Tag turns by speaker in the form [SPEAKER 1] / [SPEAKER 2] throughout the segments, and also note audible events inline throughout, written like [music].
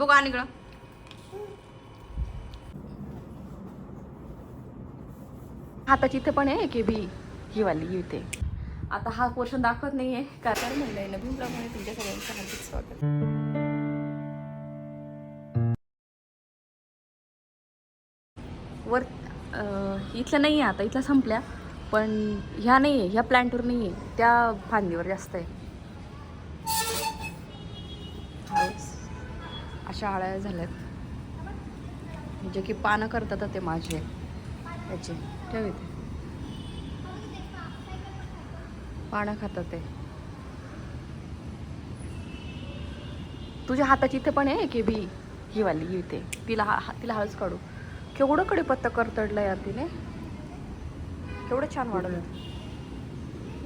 [SPEAKER 1] बघू आणि इकडं. हाताची इथे पण आहे की बी ही वाली इथे. आता हा पोर्शन दाखवत नाहीये कारण म्हणलंय नवीन ब्लॉगमध्ये तुमच्या सगळ्यांचं हार्दिक स्वागत. वर इथलं नाही आहे आता इथल्या संपल्या पण ह्या नाही आहे ह्या प्लांटवर नाही आहे त्या फांदीवर जास्त आहे. अशा आळ्या झाल्यात. जे की पानं करतात ते माझे. याचे. ठेव इथे. पानं खातात ते. तुझ्या हाताची इथे पण आहे की बी? ही वाली इथे. तिला हा तिला हळूच काढू. केवढं कडीपत्ता करतडला यार तिने. केवढं छान वाढत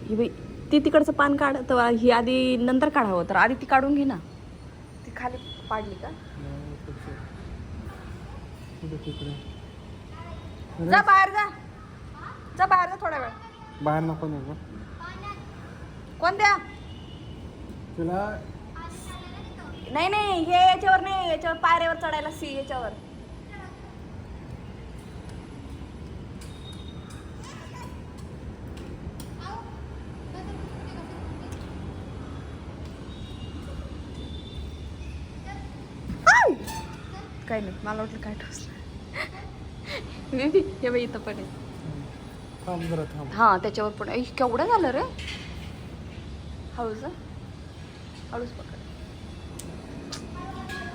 [SPEAKER 1] ही बाई ती तिकडचं पान काढ तर ही आधी नंतर काढावं तर आधी ती काढून घे ना. ती खाली पाडली का? जा बाहेर जा. जा बाहेर जा थोडा वेळ.
[SPEAKER 2] बाहेर नको नको
[SPEAKER 1] कोणत्या
[SPEAKER 2] तुला
[SPEAKER 1] नाही नाही हे याच्यावर नाही याच्यावर पायऱ्यावर चढायला सी याच्यावर! काय नाही मला वाटलं काय ठोसलं. बेबी हे बाई इथं पण आहे.
[SPEAKER 2] थांब जरा थांब.
[SPEAKER 1] हा त्याच्यावर पण ऐ, केवढं झालं रे. हळूच. हळूच पकड.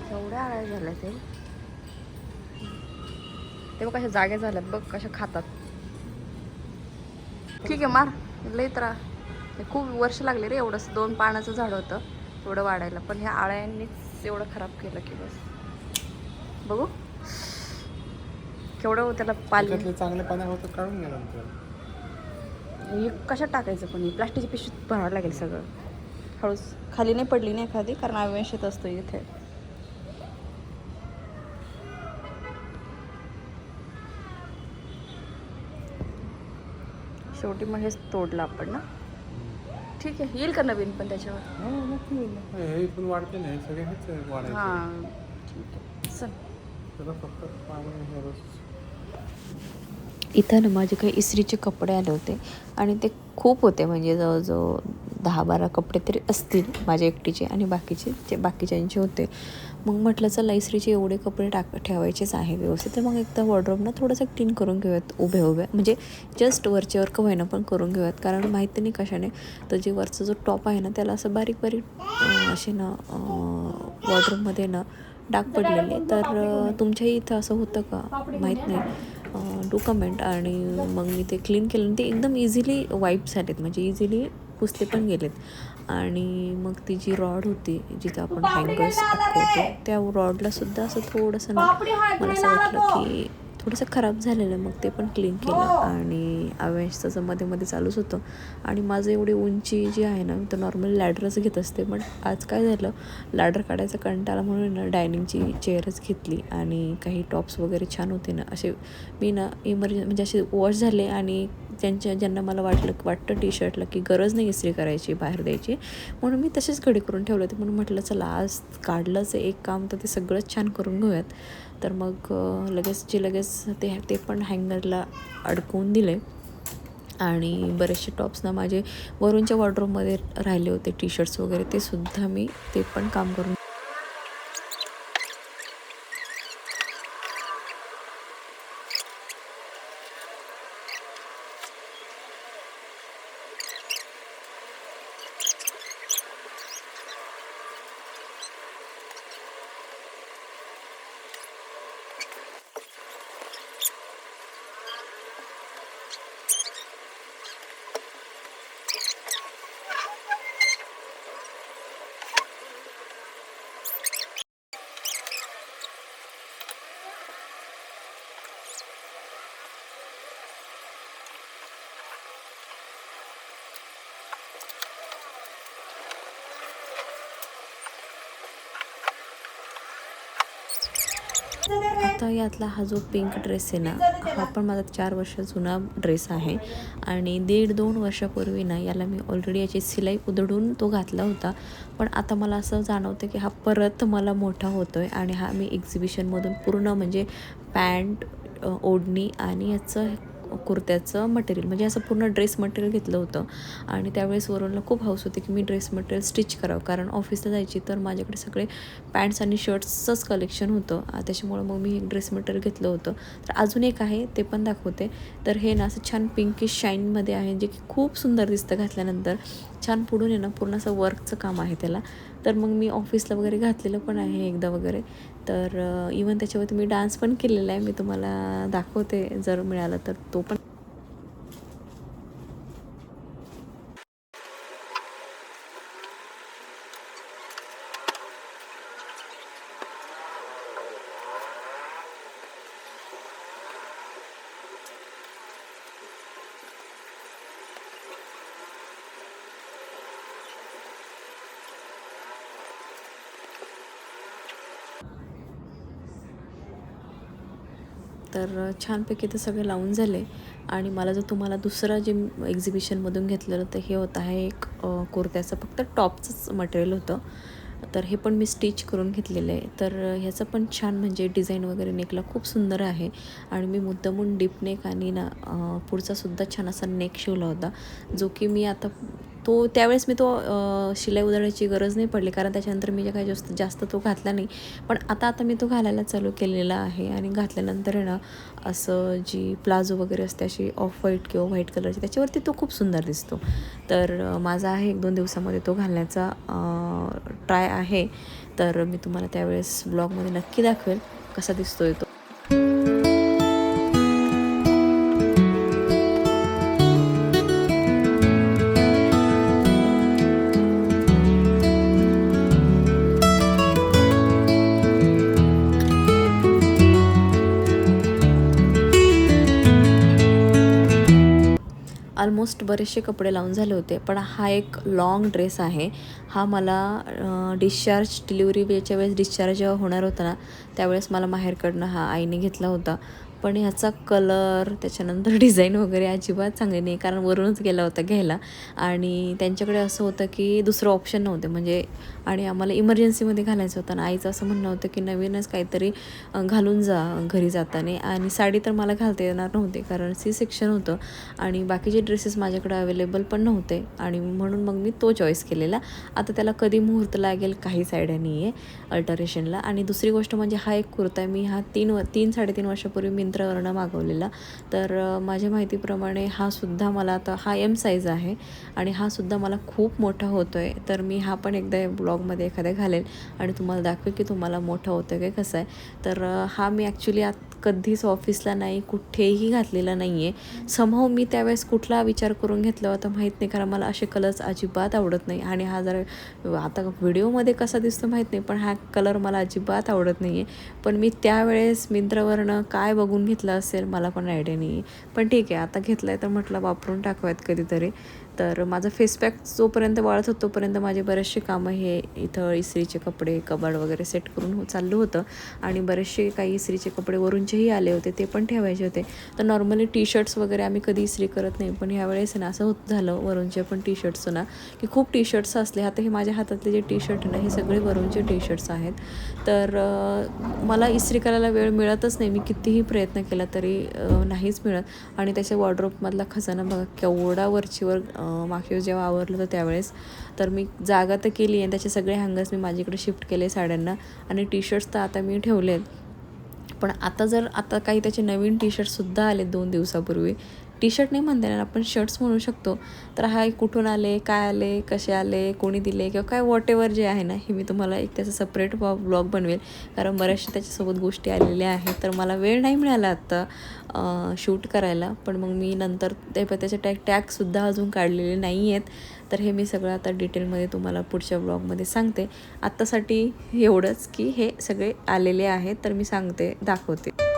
[SPEAKER 1] केवढ्या आळ्या झाल्या ते. ते बघ कशा जाग्या झाल्यात बघ कशा खातात. ठीक आहे मार. लई त्रा खूप वर्ष लागले रे एवढंच. दोन पानाचं झाड होतं एवढं वाढायला. पण ह्या आळ्यांनीच एवढं खराब केलं की बस. बघू. केवढं त्याला पाली
[SPEAKER 2] चांगले होतं काढून घ्या नंतर.
[SPEAKER 1] हे कशात टाकायचं पण हे? प्लास्टिकची पिशवीत भरावं लागेल सगळं. हळूच. खाली नाही पडली नाही एखादी कारण आवेश येत असतो इथे. शेवटी मग हेच तोडलं आपण ना? ठीक आहे येईल का नवीन पण त्याच्यावर?
[SPEAKER 2] हो. हे इथून वाढते ना हे सगळे
[SPEAKER 1] हां ठीक आहे. चल.
[SPEAKER 2] फक्त हे.
[SPEAKER 3] इथं ना माझे काही इस्त्रीचे कपडे आले होते. आणि ते खूप होते म्हणजे जवळजवळ दहा बारा कपडे तरी असतील माझ्या एकटीचे आणि बाकीचे जे बाकीच्यांचे होते. मग म्हटलं चला इस्त्रीचे एवढे कपडे टाक ठेवायचेच आहे व्यवस्थित. तर मग एकदा वॉर्ड्रोब थोडंसं क्लीन करून घेऊयात उभे उभे. म्हणजे जस्ट वरच्यावर का होईना पण करून घेऊयात. कारण माहिती नाही कशाने तर जे वरचं जो टॉप आहे ना त्याला असं बारीक बारीक असे ना वॉर्ड्रोबमध्ये ना डाग पडलेले. तर तुमच्याही इथं असं होतं का? माहीत नाही. डू कमेंट आणि मग मी ते क्लीन केलं आणि ते एकदम इझिली वाईप झालेत म्हणजे इझिली पुसले पण गेलेत. आणि मग ती जी रॉड होती जिथं आपण हँगर्स अटकवतो त्या रॉडला सुद्धा असं थोडंसं ना मला असं वाटलं की थोडंसं खराब झालेलं मग ते पण क्लीन केलं. आणि अवेशचं मध्ये मध्ये चालूच होतं. आणि माझं एवढी उंची जी आहे ना मी तर नॉर्मल लॅडरच घेत असते. पण आज काय झालं लॅडर काढायचा कंटाळा म्हणून ना डायनिंगची चेअरच घेतली. आणि काही टॉप्स वगैरे छान होते ना असे मी ना इमर्जन म्हणजे असे वॉश झाले आणि त्यांच्या ज्यांना मला वाटलं वाटतं टी शर्टला की गरज नाही इस्त्री करायची बाहेर द्यायची. म्हणून मी तसेच घडी करून ठेवले होते. म्हणून म्हटलं चला आज काढलंच एक काम तर ते सगळंच छान करून घेऊयात. तर मग लगेच जे लगेच ते ते पण हँगरला अडकवून दिले. आणि बरेचसे टॉप्सना माझे वरूनच्या वॉर्ड्रोबमध्ये राहिले होते. टी शर्ट्स वगैरे ते सुद्धा मी ते पण काम करून आता यातला हा जो पिंक ड्रेस आहे ना हा पण माझा चार वर्ष जुना ड्रेस आहे. आणि दीड दोन वर्षापूर्वी ना याला मी ऑलरेडी याची सिलाई उधडून तो घातला होता. पण आता मला असं जाणवतं की हा परत मला मोठा होतो आहे आणि हा मी एक्झिबिशनमधून पूर्ण म्हणजे पॅन्ट ओढणी आणि याचं कुर्त्याचं मटेरियल म्हणजे असं पूर्ण ड्रेस मटेरियल घेतलं होतं. आणि त्यावेळेस वरूनला खूप हाऊस होते की मी ड्रेस मटेरियल स्टिच करावं. कारण ऑफिसला जायची तर माझ्याकडे सगळे पॅन्ट्स आणि शर्ट्सचंच कलेक्शन होतं. त्याच्यामुळं मग मी एक ड्रेस मटेरियल घेतलं होतं. तर अजून एक आहे ते पण दाखवते. तर हे ना असं छान पिंकिश शाईनमध्ये आहे जे की खूप सुंदर दिसतं घातल्यानंतर. छान पुढून आहे ना पूर्ण असं वर्कचं काम आहे त्याला. तर मग मी ऑफिसला वगैरे घातलेलं पण आहे एकदा वगैरे. तर इवन त्याच्यावरती मी डान्स पण केलेला आहे. मी तुम्हाला दाखवते जर मिळालं तर. तो पण तर छानपैकी ते सगळे लावून झाले. आणि मला जर तुम्हाला दुसरं जे एक्झिबिशनमधून घेतलेलं तर हे होतं आहे एक कुर्त्याचं फक्त टॉपचंच मटेरियल होतं. तर हे पण मी स्टिच करून घेतलेलं आहे. तर ह्याचं पण छान म्हणजे डिझाईन वगैरे नेकला खूप सुंदर आहे. आणि मी मुद्दामून डीप नेक आणि ना पुढचासुद्धा छान असा नेक शिवला होता जो की मी आता तो त्यावेळेस मी तो शिलाई उधळायची गरज नाही पडली. कारण त्याच्यानंतर मी जे काही जास्त जास्त तो घातला नाही. पण आता आता मी तो घालायला चालू केलेला आहे. आणि घातल्यानंतर आहे ना असं जी प्लाझो वगैरे असते अशी ऑफ व्हाईट किंवा व्हाईट कलरची त्याच्यावरती तो खूप सुंदर दिसतो. तर माझा आहे एक दोन दिवसामध्ये तो घालण्याचा ट्राय आहे. तर मी तुम्हाला त्यावेळेस ब्लॉगमध्ये नक्की दाखवेल कसा दिसतोय तो. ऑलमोस्ट बरेचसे कपडे लावून झाले होते. पण हा एक लाँग ड्रेस आहे. हा मला डिस्चार्ज डिलिव्हरी वेळच्या वेळेस डिस्चार्ज जेव्हा होणार होता ना त्यावेळेस मला माहेरकडनं हा आईने घेतला होता. पण ह्याचा कलर त्याच्यानंतर [laughs] डिझाईन वगैरे अजिबात चांगली नाही. कारण वरूनच गेला होता घ्यायला. आणि त्यांच्याकडे असं होतं की दुसरं ऑप्शन नव्हते. म्हणजे आणि आम्हाला इमर्जन्सीमध्ये घालायचं होतं आणि आईचं असं म्हणणं होतं की नवीनच काहीतरी घालून जा घरी जाताना. आणि साडी तर मला घालता येणार नव्हते कारण सी सेक्शन होतं. आणि बाकीचे ड्रेसेस माझ्याकडे अवेलेबल पण नव्हते. आणि म्हणून मग मी तो चॉईस केलेला. आता त्याला कधी मुहूर्त लागेल काहीच आयडिया नाही आहे अल्टरेशनला आणि दुसरी गोष्ट म्हणजे हा एक कुर्ता आहे. मी हा तीन व तीन साडेतीन वर्षापूर्वी मी मिंत्रावरनं मागवलेला. तर माझ्या माहितीप्रमाणे हा सुद्धा मला आता हा एम साईज आहे आणि हा सुद्धा मला खूप मोठा होतो आहे तर मी हा पण एकदा ब्लॉगमध्ये एखाद्या घालेल आणि तुम्हाला दाखवेल की तुम्हाला मोठा होतो आहे काय कसं आहे. तर हा मी ॲक्च्युली आत कधीच ऑफिसला नाही कुठेही घातलेला नाही आहे समहाव मी त्यावेळेस कुठला विचार करून घेतला होता माहीत नाही कारण मला असे कलर्स अजिबात आवडत नाही. आणि हा जरा आता व्हिडिओमध्ये कसा दिसतो माहीत नाही पण हा कलर मला अजिबात आवडत नाही आहे पण मी त्यावेळेस मिंत्रावरनं काय बघून घेतलं असेल मला पण आयडिया नाही आहे पण ठीक आहे आता घेतलं आहे तर म्हटलं वापरून टाकूयात कधीतरी. तर माझा फेसपॅक जोपर्यंत वाळत होतो तोपर्यंत माझे बरेचसे कामं हे इथं इस्त्रीचे कपडे कबाड वगैरे सेट करून हो चाललं होतं. आणि बरेचसे काही इस्त्रीचे कपडे वरूनचेही आले होते ते पण ठेवायचे होते. तर नॉर्मली टी शर्ट्स वगैरे आम्ही कधी इस्त्री करत नाही पण ह्यावेळेस ना असं होत झालं वरूनचे पण टी शर्ट्स ना की खूप टी शर्ट्स असले. आता हे माझ्या हातातले जे टी शर्ट ना हे सगळे वरूनचे टी शर्ट्स आहेत. तर मला इस्त्री करायला वेळ मिळतच नाही. मी कितीही प्रयत्न केला तरी नाहीच मिळत. आणि त्याच्या वॉर्ड्रोपमधला खजाना बघा केवढा वरचीवर मागच्या वेळेस जेव्हा आवरलं होतं त्यावेळेस तर मी जागा तर केली आहे त्याचे सगळे हँगर्स मी माझ्याकडे शिफ्ट केले साड्यांना आणि टी शर्ट्स तर आता मी ठेवले आहेत पण आता जर आता काही त्याचे नवीन टी शर्टसुद्धा आले दोन दिवसापूर्वी टी शर्ट नाही म्हणता येणार आपण शर्ट्स म्हणू शकतो. तर हा कुठून आले काय आले कसे आले कोणी दिले किंवा काय वॉट एवर जे आहे ना हे मी तुम्हाला एक त्याचं सपरेट ब्लॉग बनवेल. कारण बऱ्याचशा त्याच्यासोबत गोष्टी आलेल्या आहेत. तर मला वेळ नाही मिळाला आत्ता शूट करायला. पण मग मी नंतर ते पण त्याचे टॅग टॅगसुद्धा अजून काढलेले नाही आहेत. तर हे मी सगळं आता डिटेलमध्ये तुम्हाला पुढच्या ब्लॉगमध्ये सांगते. आत्तासाठी एवढंच की हे सगळे आलेले आहेत. तर मी सांगते दाखवते.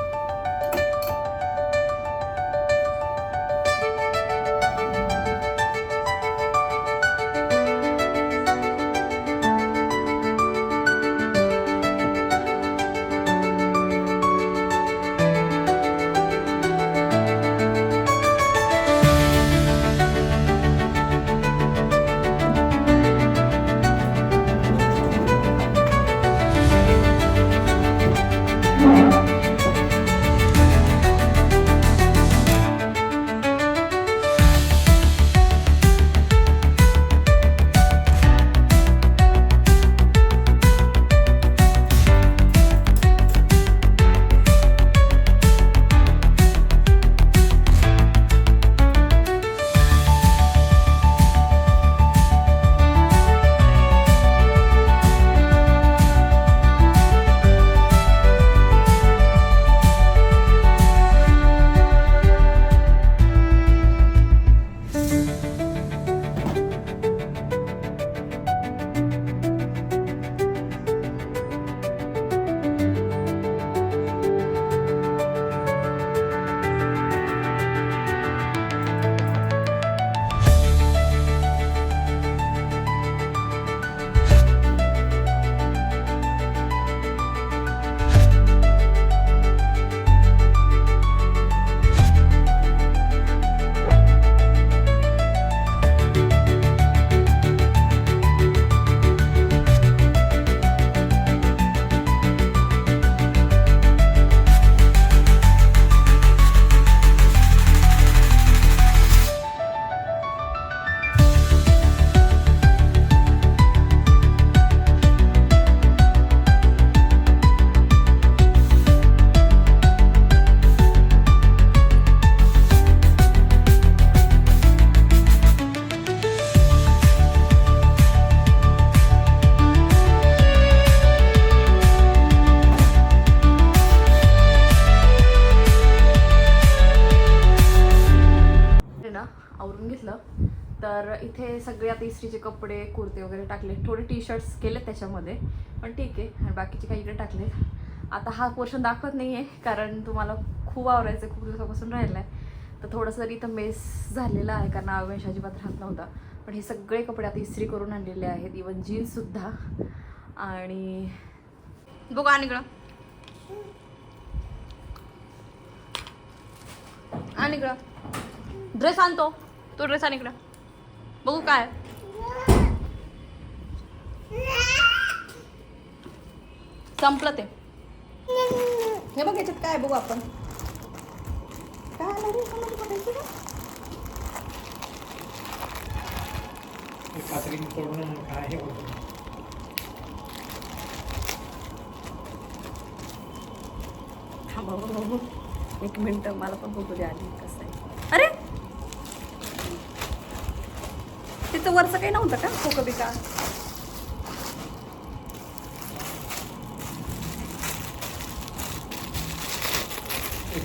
[SPEAKER 1] सगळे कपडे कुर्ते वगैरे टाकले. थोडे टी शर्ट्स केलेत त्याच्यामध्ये. पण ठीक आहे. आणि बाकीचे काही इकडे टाकले. आता हा पोर्शन दाखवत नाही आहे कारण तुम्हाला खूप आवरायचं खूप दिवसापासून राहिलं आहे तर थोडंसं तरी इथं मेस झालेला आहे कारण आवेश अजिबात राहत नव्हता. पण हे सगळे कपडे आता इस्त्री करून आणलेले आहेत. इवन जीन्ससुद्धा आणि बघू आणि इकडं. आणि इकडं. ड्रेस आणतो. तो ड्रेस आणि इकडं. बघू काय संपलं ते. हे बघ याच्यात काय बघू आपण. काय
[SPEAKER 2] हे होतं
[SPEAKER 1] थांबा बघू बघू एक मिनिट मला पण बघू द्या आधी कसं आहे. अरे! तिथं वरचं काही नव्हतं का? खोकं बिका?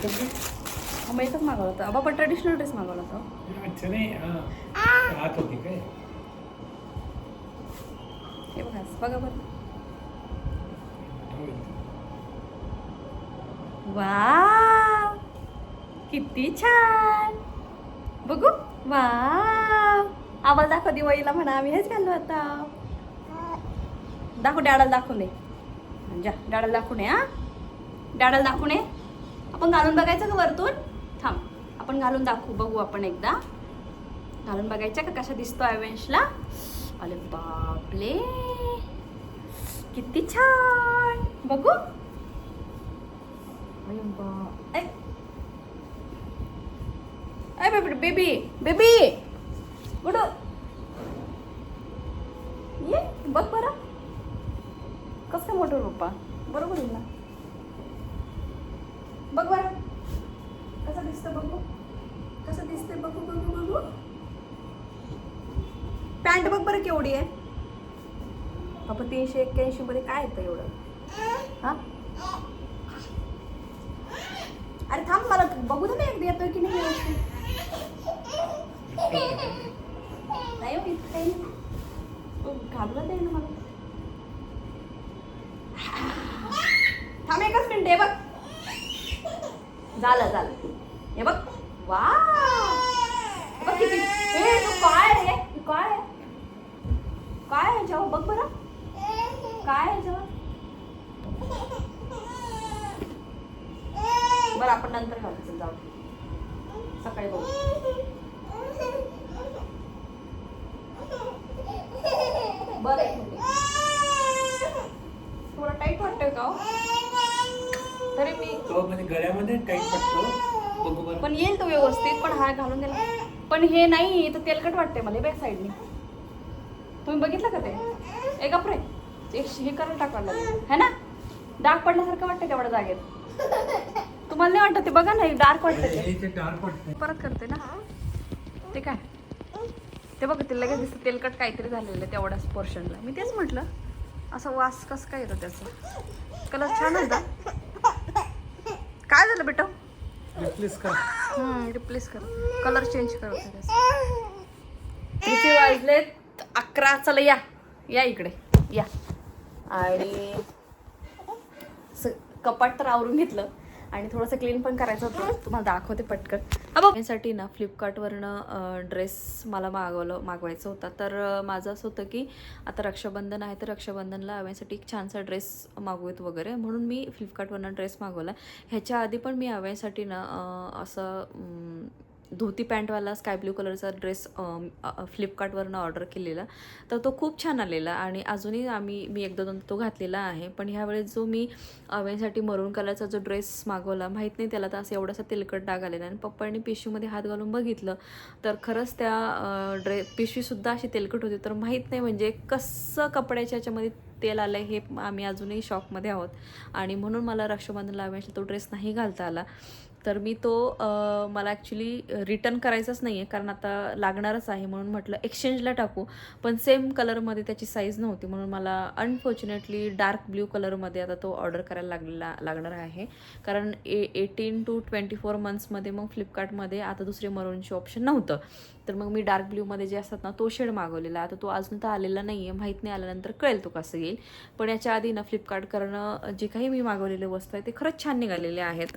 [SPEAKER 1] मग एकच मागवला होता. बाबा ट्रेडिशनल ड्रेस मागवला होता.
[SPEAKER 2] अच्छा नाही हां आत होती काय?
[SPEAKER 1] हे बघा बघा बरं. वा किती छान! बघू. वा आवाज दाखव दिवाळीला म्हणा आम्ही हेच घाललो आता. दाखव डॅडाला दाखवून दे. जा डॅडाला दाखवून ये हा. डॅडाला दाखवून ये आपण घालून बघायचं का वरतून? थांब. आपण घालून दाखवू. बघू आपण एकदा. घालून बघायचं का कशा दिसतो अवेंशला? अरे बापले किती छान. बघू. अरे ऐ. Baby baby baby. ये बघ बरं. कसं मोठं पप्पा बरोबर आहे ना? बघ बरं. कसं दिसतं बघू? कसं दिसतंय बघू बघू बघू? पॅन्ट बघ बरं केवढी आहे. बाबा तीनशे एक्क्याऐंशी मध्ये काय येतं एवढं? हा? अरे थांब मला बघू दे ना एकदा येतोय की नाही व्यवस्थित. नाही हो, काही तो घाबरत आहे ना मला. थांब एकच मिनिट आहे बघ. झालं झालं. हे बघ. वा बघ किती हे तू काय रे? तू काय? आहे? काय आहे जेव्हा बघ बरं. काय आहे जेव्हा बरं आपण नंतर घालू जाऊ. सकाळी बघू. बरं एक मिनिट. थोडं टाईट वाटतंय का हो? तरी मी
[SPEAKER 2] म्हणजे गळ्यामध्ये टाईट पडतो बघू बरं
[SPEAKER 1] पण येईल तो व्यवस्थित पण हा घालून दिला पण हे नाही तर तेलकट वाटते मला बॅक साईडने. तुम्ही बघितलं का ते? एक रे एक हे करून टाकायला लागेल है ना? डार्क पडल्यासारखं वाटतं तेवढ्या जागेत. तुम्हाला नाही वाटत ते? बघा ना डार्क वाटतं ते.
[SPEAKER 2] डार्क पडते
[SPEAKER 1] परत करते ना. ते काय? ते बघ ते लगेच दिसतं. तेलकट काहीतरी झालेलं आहे तेवढ्याच पोर्शनला मी तेच म्हटलं. असं वास कसं काय येतं त्याचं? कलर छान होता काय झालं बेटा?
[SPEAKER 2] रिप्लेस कर.
[SPEAKER 1] रिप्लेस कर. कलर चेंज कर किती वाजलेत? अकरा चला या. या इकडे. या. आणि स- कपाट तर आवरून घेतलं. आणि थोडंसं क्लीन पण करायचं होतं. तुम्हाला दाखवते पटकन. हा यासाठी ना फ्लिपकार्टवरनं ड्रेस मला मागवलं मागवायचं होता. तर माझं असं होतं की आता रक्षाबंधन आहे तर रक्षाबंधनला आव्यासाठी एक छानसा ड्रेस मागवत वगैरे. म्हणून मी फ्लिपकार्टवरनं ड्रेस मागवला. ह्याच्या आधी पण मी आव्यासाठी ना असं धोती पॅन्टवाला स्काय ब्ल्यू कलरचा ड्रेस फ्लिपकार्टवरनं ऑर्डर केलेला. तर तो खूप छान आलेला आणि अजूनही आम्ही मी एकदा दोन तो घातलेला आहे. पण ह्यावेळेस जो मी अवेसाठी मरून कलरचा जो ड्रेस मागवला माहीत नाही त्याला तर असं एवढासा तेलकट डाग आलेला आणि पप्पांनी पिशवीमध्ये हात घालून बघितलं तर खरंच त्या ड्रे पिशवीसुद्धा अशी तेलकट होती. तर माहीत नाही म्हणजे कसं कपड्याच्या याच्यामध्ये तेल आलं हे आम्ही अजूनही शॉकमध्ये आहोत. आणि म्हणून मला रक्षाबंधनला अवेशी तो ड्रेस नाही घालता आला.
[SPEAKER 3] तर मी तो मला ॲक्च्युली रिटर्न करायचाच नाही आहे कारण आता लागणारच आहे म्हणून म्हटलं एक्सचेंजला टाकू. पण सेम कलरमध्ये त्याची साईज नव्हती म्हणून मला अनफॉर्च्युनेटली डार्क ब्ल्यू कलरमध्ये आता तो ऑर्डर करायला लागलेला लागणार आहे. कारण a eighteen to twenty four मंथ्समध्ये मग फ्लिपकार्टमध्ये आता दुसरे मरूनचे ऑप्शन नव्हतं. तर मग मी डार्क ब्ल्यूमध्ये जे असतात ना तो शेड मागवलेला. आता तो अजून तर आलेला नाही आहे माहीत नाही आल्यानंतर कळेल तो कसं येईल. पण याच्या आधी ना फ्लिपकार्ट करणं जे काही मी मागवलेले वस्तू आहे ते खरंच छान निघालेले आहेत.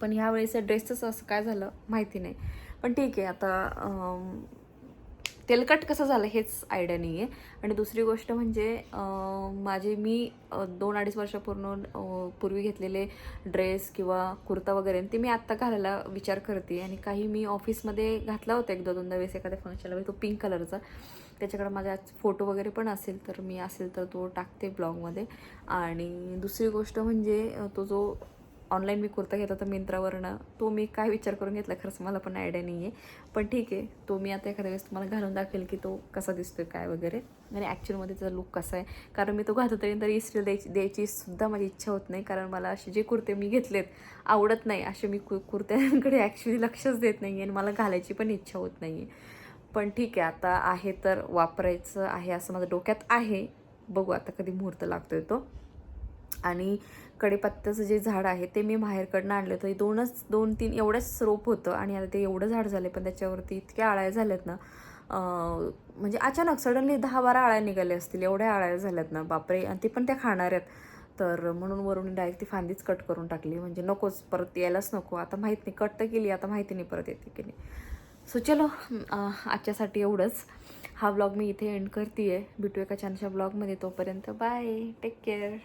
[SPEAKER 3] पण ह्या वेळेचं ड्रेसचं असं काय झालं माहिती नाही. पण ठीक आहे आता तेलकट कसं झालं हेच आयडिया नाही आहे आणि दुसरी गोष्ट म्हणजे माझे मी दोन अडीच वर्षापूर्ण पूर्वी घेतलेले ड्रेस किंवा कुर्ता वगैरे ते मी आत्ता घालायला विचार करते. आणि काही मी ऑफिसमध्ये घातला होता एक दोनदा वेळेस एखाद्या फंक्शनला म्हणजे तो पिंक कलरचा त्याच्याकडे माझा फोटो वगैरे पण असेल तर मी असेल तर तो टाकते ब्लॉगमध्ये आणि दुसरी गोष्ट म्हणजे तो जो ऑनलाईन मी कुर्ता घेतला होता मिंत्रावरनं. तो मी काय विचार करून घेतला खरंच मला पण आयडिया नाही आहे पण ठीक आहे तो मी आता एखाद्या वेळेस तुम्हाला घालून दाखवेल की तो कसा दिसतोय काय वगैरे. आणि ॲक्च्युअलमध्ये त्याचा लुक कसा आहे. कारण मी तो घालतो तरी तर इस्त्री द्यायची द्यायची सुद्धा माझी इच्छा होत नाही. कारण मला असे जे कुर्ते मी घेतलेत आवडत नाही असे मी कु कुर्त्यांकडे ॲक्च्युली लक्षच देत नाही आहे आणि मला घालायची पण इच्छा होत नाही आहे पण ठीक आहे आता आहे तर वापरायचं आहे असं माझं डोक्यात आहे. बघू आता कधी मुहूर्त लागतोय तो. आणि कढीपत्त्याचं जे झाड आहे ते मी बाहेरकडनं आणलं होतं. हे दोनच दोन तीन एवढंच रोप होतं आणि आता ते एवढं झाड झालं पण त्याच्यावरती इतक्या आळ्या झाल्यात ना म्हणजे अचानक सडनली दहा बारा आळ्या निघाल्या असतील एवढ्या आळ्या झाल्यात ना बापरे आणि ते पण त्या खाणार आहेत. तर म्हणून वरून डायरेक्ट ती फांदीच कट करून टाकली. म्हणजे नकोच परत यायलाच नको. आता माहीत नाही कट तर केली आता माहिती नाही परत येते की नाही. सो चलो आजच्यासाठी एवढंच. हा ब्लॉग मी इथे एंड करते आहे भेटू एका छानशा ब्लॉगमध्ये तोपर्यंत. Bye take care